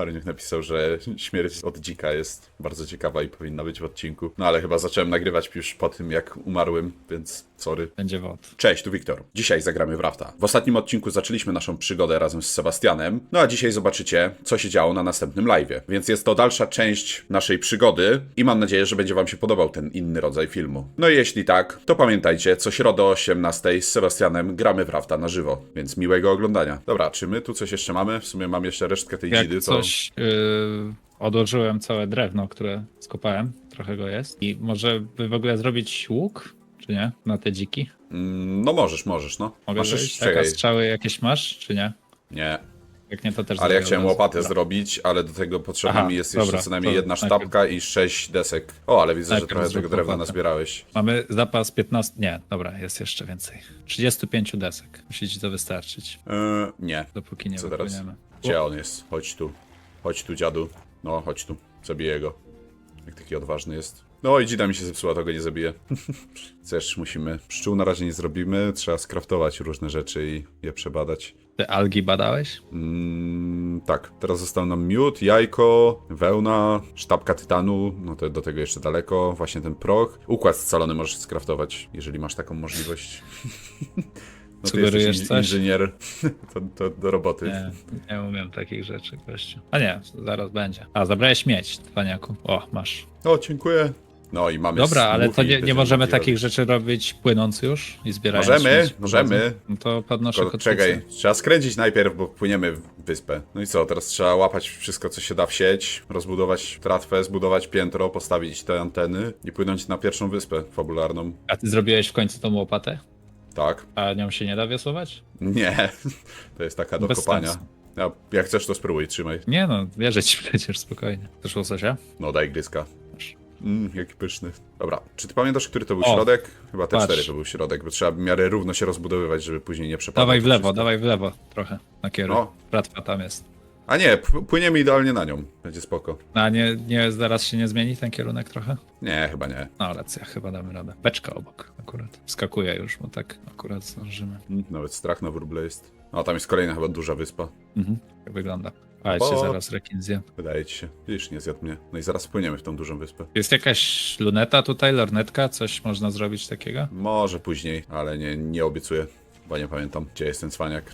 Maruniuk napisał, że śmierć od dzika jest bardzo ciekawa i powinna być w odcinku. No ale chyba zacząłem nagrywać już po tym, jak umarłem, więc sorry. Będzie wod. Cześć, tu Wiktor. Dzisiaj zagramy w Rafta. W ostatnim odcinku zaczęliśmy naszą przygodę razem z Sebastianem, no a dzisiaj zobaczycie, co się działo na następnym live'ie. Więc jest to dalsza część naszej przygody i mam nadzieję, że będzie wam się podobał ten inny rodzaj filmu. No i jeśli tak, to pamiętajcie, co środę o 18 z Sebastianem gramy w Rafta na żywo, więc miłego oglądania. Dobra, czy my tu coś jeszcze mamy? W sumie mam jeszcze resztkę tej Jak dzidy, to... coś yy, odłożyłem całe drewno, które skopałem, trochę go jest. I może by w ogóle zrobić łuk, czy nie? Na te dziki? Mm, No możesz, możesz, no. Mogę Masz zrobić? jeszcze, Taka czekaj. strzały jakieś masz, czy nie? Nie, Jak nie, to też ale ja zrobię chciałem od razu. łopatę Dobra. zrobić, ale do tego potrzebna Aha, mi jest jeszcze dobra, co najmniej to jedna najpierw- sztabka i sześć desek. O, ale widzę, że Najpierw trochę zrób tego drewna łopatę. nazbierałeś. Mamy zapas 15. Nie, dobra, jest jeszcze więcej. 35 desek. Musi ci to wystarczyć, Yy, nie. dopóki nie Co teraz? wypłyniemy. Gdzie on jest? Chodź tu. Chodź tu, dziadu. No, chodź tu. Zabiję go. Jak taki odważny jest. No i dzida mi się zepsuła, to go nie zabiję. Też musimy. Pszczół na razie nie zrobimy. Trzeba skraftować różne rzeczy i je przebadać. Ty algi badałeś? Mm, tak, teraz został nam miód, jajko, wełna, sztabka tytanu, no to do tego jeszcze daleko, właśnie ten proch. Układ scalony możesz skraftować, jeżeli masz taką możliwość. No ty Sugerujesz jesteś in- coś? inżynier, to, to do roboty. Nie, nie umiem takich rzeczy, gościu. A nie, zaraz będzie. A, zabrałeś mieć, paniaku. O, masz. O, dziękuję. No i mamy Dobra, ale to smoothie, nie, nie będziemy możemy takich rzeczy robić płynąc już i zbierając Możemy, śmieci. możemy. No to podnoszę Tylko kotwicę. czekaj, trzeba skręcić najpierw, bo płyniemy w wyspę. No i co, teraz trzeba łapać wszystko, co się da w sieć, rozbudować tratwę, zbudować piętro, postawić te anteny i płynąć na pierwszą wyspę fabularną. A ty zrobiłeś w końcu tą łopatę? Tak. A nią się nie da wiosłować? Nie, to jest taka do Bez kopania. sensu. Jak chcesz, to spróbuj, trzymaj. Nie no, wierzę ci przecież spokojnie. Też łososia? No, daj gryzka. Mmm, jaki pyszny. Dobra, czy ty pamiętasz, który to był O, środek? Chyba te patrz. cztery to był środek, bo trzeba w miarę równo się rozbudowywać, żeby później nie przepadać. Dawaj w lewo, dawaj w lewo trochę, na kierunek. No. Tratwa tam jest. A nie, p- płyniemy idealnie na nią. Będzie spoko. A nie, nie, zaraz się nie zmieni ten kierunek trochę? Nie, chyba nie. No racja, chyba damy radę. Beczka obok akurat. Skakuje już, bo tak akurat zdążymy. Mm, Nawet strach na wróble jest. No, tam jest kolejna chyba duża wyspa. Mhm. Tak wygląda. Ale Bo- cię zaraz rekin zje. Wydaje ci się. Widzisz, nie zjadł mnie. No i zaraz płyniemy w tą dużą wyspę. Jest jakaś luneta tutaj, lornetka? Coś można zrobić takiego? Może później, ale nie, nie obiecuję, bo nie pamiętam, gdzie jest ten cwaniak.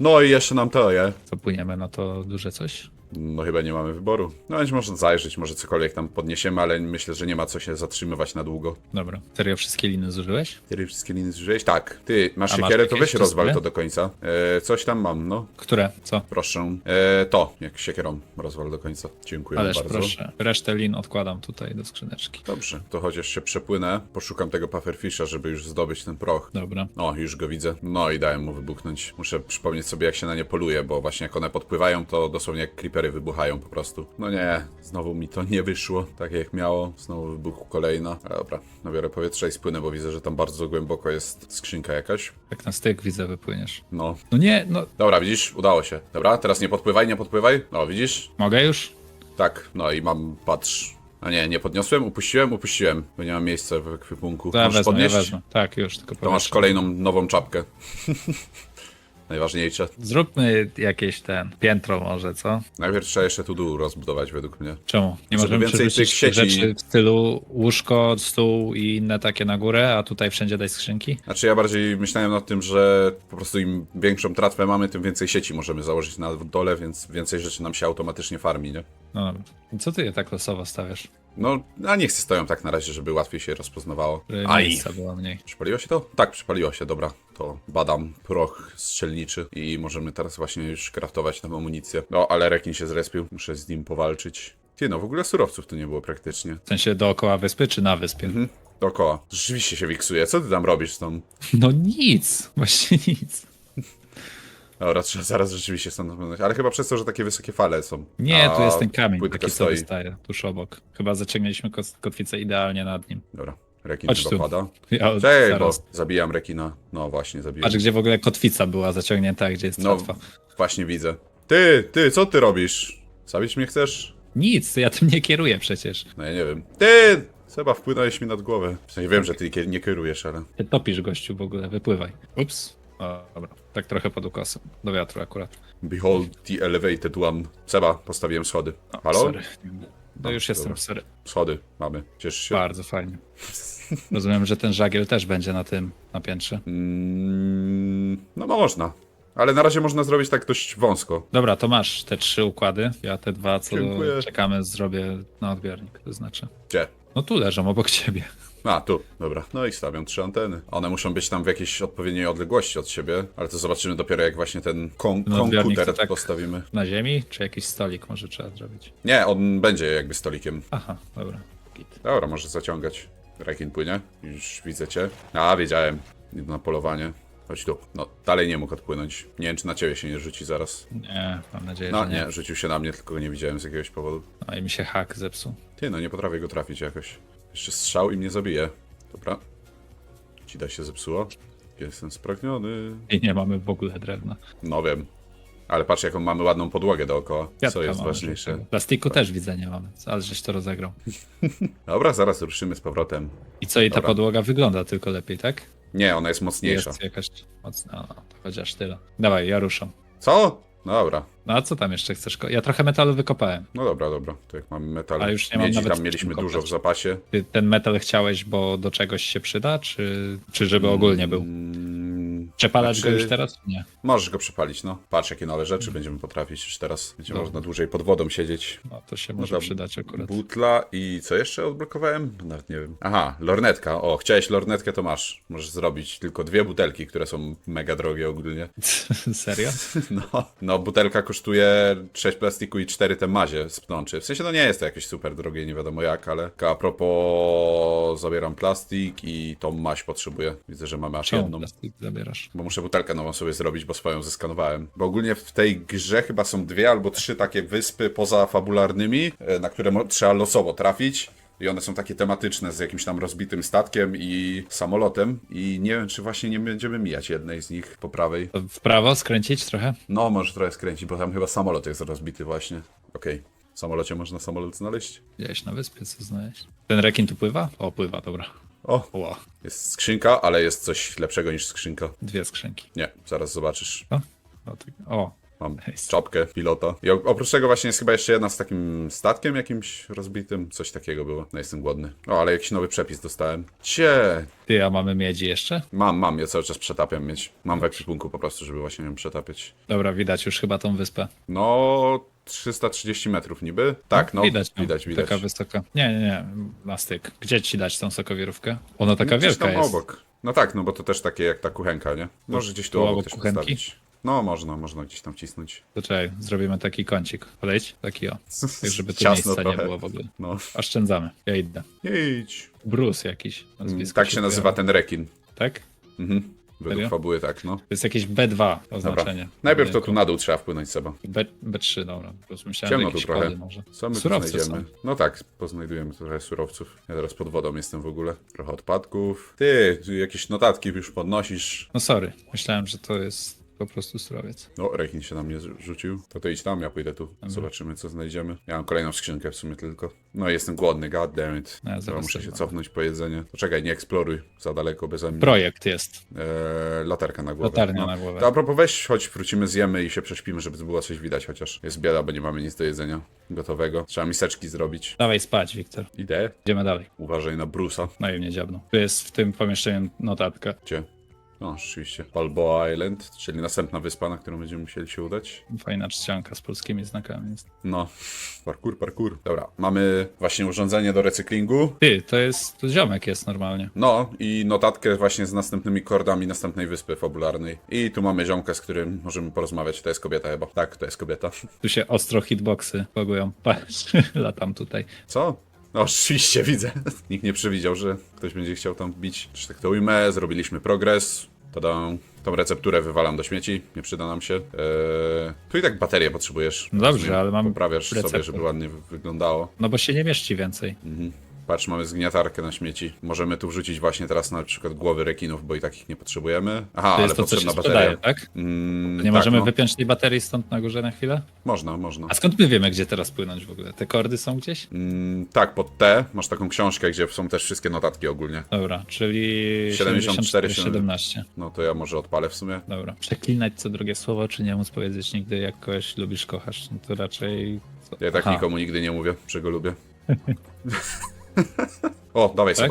No i jeszcze nam je. Co płyniemy na to duże coś? No chyba nie mamy wyboru. No więc można zajrzeć, może cokolwiek tam podniesiemy, ale myślę, że nie ma co się zatrzymywać na długo. Dobra. Serio wszystkie liny zużyłeś? Ty wszystkie liny zużyłeś? Tak. Ty, masz A masz siekierę, to jakieś weź rozwal sobie? to do końca. E, coś tam mam, no. Które? Co? Proszę. E, to, jak siekierą rozwal do końca. Dziękuję Ależ bardzo. proszę. Resztę lin odkładam tutaj do skrzyneczki. Dobrze, to chociaż się przepłynę, poszukam tego pufferfisha, żeby już zdobyć ten proch. Dobra. O, już go widzę. No i dałem mu wybuchnąć. Muszę przypomnieć sobie, jak się na nie poluje, bo właśnie jak one podpływają, to dosłownie jak creepery wybuchają po prostu. No nie, znowu mi to nie wyszło, tak jak miało. Znowu wybuchł kolejna. Ale dobra, nabiorę powietrza i spłynę, bo widzę, że tam bardzo głęboko jest skrzynka jakaś. Jak na styk widzę, wypłyniesz. No. No nie, no. Dobra, widzisz? Udało się. Dobra, teraz nie podpływaj, nie podpływaj. No, widzisz? Mogę już? Tak, no i mam, patrz. A nie, nie podniosłem, upuściłem, upuściłem, bo nie mam miejsca w ekwipunku. Ja Możesz wezmę, ja podnieść? wezmę. Tak, już, tylko To masz kolejną nową czapkę. Najważniejsze. Zróbmy jakieś ten piętro może, co? Najpierw trzeba jeszcze tu dół rozbudować według mnie. Czemu? Nie Żeby możemy więcej tych sieci- rzeczy w stylu łóżko, stół i inne takie na górę, a tutaj wszędzie dać skrzynki? Znaczy ja bardziej myślałem nad tym, że po prostu im większą tratwę mamy, tym więcej sieci możemy założyć na dole, więc więcej rzeczy nam się automatycznie farmi, nie? No dobra. I co ty je tak losowo stawiasz? No, a niech stoją tak na razie, żeby łatwiej się rozpoznawało. Aj! miejsca było mniej. Przypaliło się to? Tak, przypaliło się, dobra. To badam proch strzelniczy i możemy teraz właśnie już kraftować nową amunicję. No, ale rekin się zrespił, muszę z nim powalczyć. Ty, no w ogóle surowców tu nie było praktycznie. W sensie dookoła wyspy, czy na wyspie? Mhm. Dookoła. Rzeczywiście się wiksuje. Co ty tam robisz z tą... No nic, właśnie nic. Dobra, trzeba zaraz rzeczywiście stąd wyglądać. Ale chyba przez to, że takie wysokie fale są. Nie, A tu jest ten kamień, płytka taki co stoi. wystaje, tuż obok. Chyba zaciągnęliśmy kot- kotwicę idealnie nad nim. Dobra, rekin Chodź chyba tu. pada. Ja bo zaraz. zabijam rekina. No właśnie, zabijam. Patrz, gdzie w ogóle kotwica była zaciągnięta, a gdzie jest No, tratwa. właśnie widzę. Ty, ty, co ty robisz? Zabić mnie chcesz? Nic, ja tym nie kieruję przecież. No ja nie wiem. Ty! Seba, wpłynąłeś mi nad głowę. W sensie wiem, że ty nie kierujesz, ale... Ty topisz gościu w ogóle, wypływaj. Ups. Dobra, tak trochę pod ukosem. Do wiatru akurat. Behold the elevated one. Seba, postawiłem schody. Halo? Sorry. No już dobra. jestem, sorry. Schody mamy. Cieszysz się? Bardzo fajnie. Rozumiem, że ten żagiel też będzie na tym, na piętrze. Mm, no można. Ale na razie można zrobić tak dość wąsko. Dobra, to masz te trzy układy. Ja te dwa, co Dziękuję. czekamy, zrobię na odbiornik. To znaczy. Gdzie? No tu leżą obok ciebie. A, tu, dobra. No i stawiam trzy anteny. One muszą być tam w jakiejś odpowiedniej odległości od siebie, ale to zobaczymy dopiero jak właśnie ten kon No, komputer tak- postawimy. Na ziemi, czy jakiś stolik może trzeba zrobić? Nie, on będzie jakby stolikiem. Aha, dobra. Git. Dobra, może zaciągać. Rekin płynie. Już widzę cię. A, wiedziałem. Idę na polowanie. Chodź tu. No, dalej nie mógł odpłynąć. Nie wiem, czy na ciebie się nie rzuci zaraz. Nie, mam nadzieję, No że nie. nie, rzucił się na mnie, tylko go nie widziałem z jakiegoś powodu. No i mi się hak zepsuł. Ty, no nie potrafię go trafić jakoś. Jeszcze strzał i mnie zabije. Dobra. Ci da się zepsuło. Jestem spragniony. I nie mamy w ogóle drewna. No wiem. Ale patrz, jaką mamy ładną podłogę dookoła. Co Kwiatka jest mamy, ważniejsze. żeby- Plastiku też widzę nie mamy, ale żeś to rozegrał. Dobra, zaraz ruszymy z powrotem. I co, i ta Dobra. podłoga wygląda tylko lepiej, tak? Nie, ona jest mocniejsza. Jest jakaś mocna, no, to chociaż tyle. Dawaj, ja ruszam. Co? No dobra. No a co tam jeszcze chcesz? ko- Ja trochę metalu wykopałem. No dobra, dobra. To jak mamy metal. A już nie mam miedzi, nawet tam z mieliśmy czym dużo w kopać. zapasie. Ty ten metal chciałeś, bo do czegoś się przyda, czy, czy żeby ogólnie był? Mm, Przepalać znaczy- go już teraz? Nie. Możesz go przepalić, no. Patrz, jakie nowe rzeczy będziemy potrafić już teraz. Będzie Dobra. można dłużej pod wodą siedzieć. No to się może Dobra, przydać akurat. Butla i co jeszcze odblokowałem? Nawet nie wiem. Aha, lornetka. O, chciałeś lornetkę, to masz. Możesz zrobić tylko dwie butelki, które są mega drogie ogólnie. Serio? No, no butelka kosztuje 6 plastiku i 4 te mazie z pnączy. W sensie to nie jest to jakieś super drogie, nie wiadomo jak, ale a propos zabieram plastik i tą maź potrzebuję. Widzę, że mamy aż Czemu jedną. plastik zabierasz? Bo muszę butelkę nową sobie zrobić, bo swoją zeskanowałem. Bo ogólnie w tej grze chyba są dwie albo trzy takie wyspy poza fabularnymi, e, na które trzeba losowo trafić. I one są takie tematyczne z jakimś tam rozbitym statkiem i samolotem. I nie wiem, czy właśnie nie będziemy mijać jednej z nich po prawej. W prawo skręcić trochę? No, może trochę skręcić, bo tam chyba samolot jest rozbity właśnie. Okej. W samolocie można samolot znaleźć? Gdzieś na wyspie co znaleźć. Ten rekin tu pływa? O, pływa, dobra. O, Ło, jest skrzynka, ale jest coś lepszego niż skrzynka. dwie skrzynki. Nie, zaraz zobaczysz. O, o, tu- o Mam Nice. czapkę pilota. I oprócz tego właśnie jest chyba jeszcze jedna z takim statkiem jakimś rozbitym. Coś takiego było. No jestem głodny. O, ale jakiś nowy przepis dostałem. Cie! ty, a mamy miedzi jeszcze? Mam, mam. Ja cały czas przetapiam mieć. Mam w ekwipunku po prostu, żeby właśnie ją przetapiać. Dobra, widać już chyba tą wyspę. No, 330 metrów niby. Tak, no. widać, no, widać, widać. Taka wysoka. Nie, nie, nie, na styk. Gdzie ci dać tą sokowirówkę? Ona taka Gdzieś wielka tam jest. obok. No tak, no bo to też takie jak ta kuchenka, nie? Może gdzieś tu Tu obok obok też kuchenki? postawić. No, można, można gdzieś tam cisnąć. To czekaj, zrobimy taki kącik. Podejdź, taki o. Tak, żeby tu Ciasno miejsca trochę. nie było w ogóle. No. Oszczędzamy. Ja idę. Idź. Bruce jakiś. nazwisko Tak się nazywa ten rekin. Tak? Mhm. Według Serio? fabuły tak, no. To jest jakieś B2 Dobra. oznaczenie. Najpierw to tu na dół trzeba wpłynąć sobie. B, B3, dobra. Po prostu myślałem, Ciemno że tu jakieś trochę. kody może. Co my tu Surowce znajdziemy? są. No tak, poznajdujemy trochę surowców. Ja teraz pod wodą jestem w ogóle. Trochę odpadków. Ty, tu jakieś notatki już podnosisz. No sorry, myślałem, że to jest po prostu surowiec. No, rekin się na mnie rzucił. To to idź tam, ja pójdę tu. Zobaczymy, co znajdziemy. Ja mam kolejną skrzynkę w sumie tylko. No, jestem głodny, god damn it. No, ja zaraz muszę się mam. cofnąć po jedzenie. Poczekaj, nie eksploruj za daleko beze mnie. Projekt jest. Eee, latarka na głowę. Latarnia no. na głowę. To a propos, weź, chodź, wrócimy, zjemy i się prześpimy, żeby było coś widać chociaż. Jest bieda, bo nie mamy nic do jedzenia gotowego. Trzeba miseczki zrobić. Dawaj spać, Wiktor. Idę. Idziemy dalej. Uważaj na Brusa. No i mnie dziabną. Tu jest w tym pomieszczeniu notatka. Gdzie? No, rzeczywiście. Balboa Island, czyli następna wyspa, na którą będziemy musieli się udać. Fajna czcionka z polskimi znakami jest. No, parkour, parkour. Dobra, mamy właśnie urządzenie do recyklingu. Ty, to jest, to ziomek jest normalnie. No i notatkę właśnie z następnymi kordami następnej wyspy fabularnej. I tu mamy ziomka, z którym możemy porozmawiać. To jest kobieta chyba. Tak, to jest kobieta. Tu się ostro hitboxy pogują. Patrz, latam tutaj. Co? No, oczywiście widzę. Nikt nie przewidział, że ktoś będzie chciał tam bić. Czy tak to ujmę, zrobiliśmy progres. Tada. Tą recepturę wywalam do śmieci, nie przyda nam się. Eee, tu i tak baterię potrzebujesz. No dobrze, ale mam Poprawiasz sobie, receptor. żeby ładnie wy- wyglądało. No bo się nie mieści więcej. Patrz, mamy zgniatarkę na śmieci. Możemy tu wrzucić właśnie teraz na przykład głowy rekinów, bo i takich nie potrzebujemy. Aha, To ale to, potrzebna bateria. sprzedaje, tak? Mm, Nie tak, możemy no. wypiąć tej baterii stąd na górze na chwilę? Można, można. A skąd my wiemy, gdzie teraz płynąć w ogóle? Te kordy są gdzieś? Mm, tak, pod T masz taką książkę, gdzie są też wszystkie notatki ogólnie. Dobra, czyli 74, 74, 17. No to ja może odpalę w sumie. Dobra. Przeklinać co drugie słowo, czy nie móc powiedzieć nigdy, jak kogoś lubisz, kochasz, no to raczej... Ja tak Aha. nikomu nigdy nie mówię, że go lubię. o, dawaj Tak?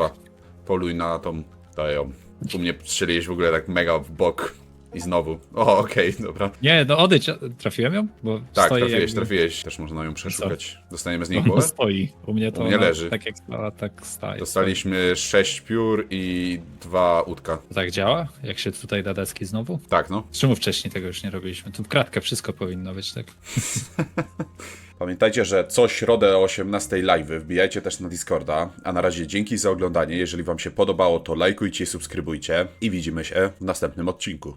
Poluj na tą. Daj ją. U mnie strzeliłeś w ogóle tak mega w bok. I znowu. O, okej, dobra. Nie, no odejdź, trafiłem ją? Bo Tak, trafiłeś, jakby... trafiłeś. Też można ją przeszukać. Dostaniemy z niej Ona głowę? stoi. U mnie to U mnie ona leży. tak jak stała, tak staje. Dostaliśmy sześć piór i dwa łódka. Tak działa? Jak się tutaj da deski znowu? Tak, no. Czemu wcześniej tego już nie robiliśmy? Tu w kratkę wszystko powinno być, tak? Pamiętajcie, że co środę o 18 live wbijajcie też na Discorda. A na razie dzięki za oglądanie. Jeżeli Wam się podobało, to lajkujcie i subskrybujcie. I widzimy się w następnym odcinku.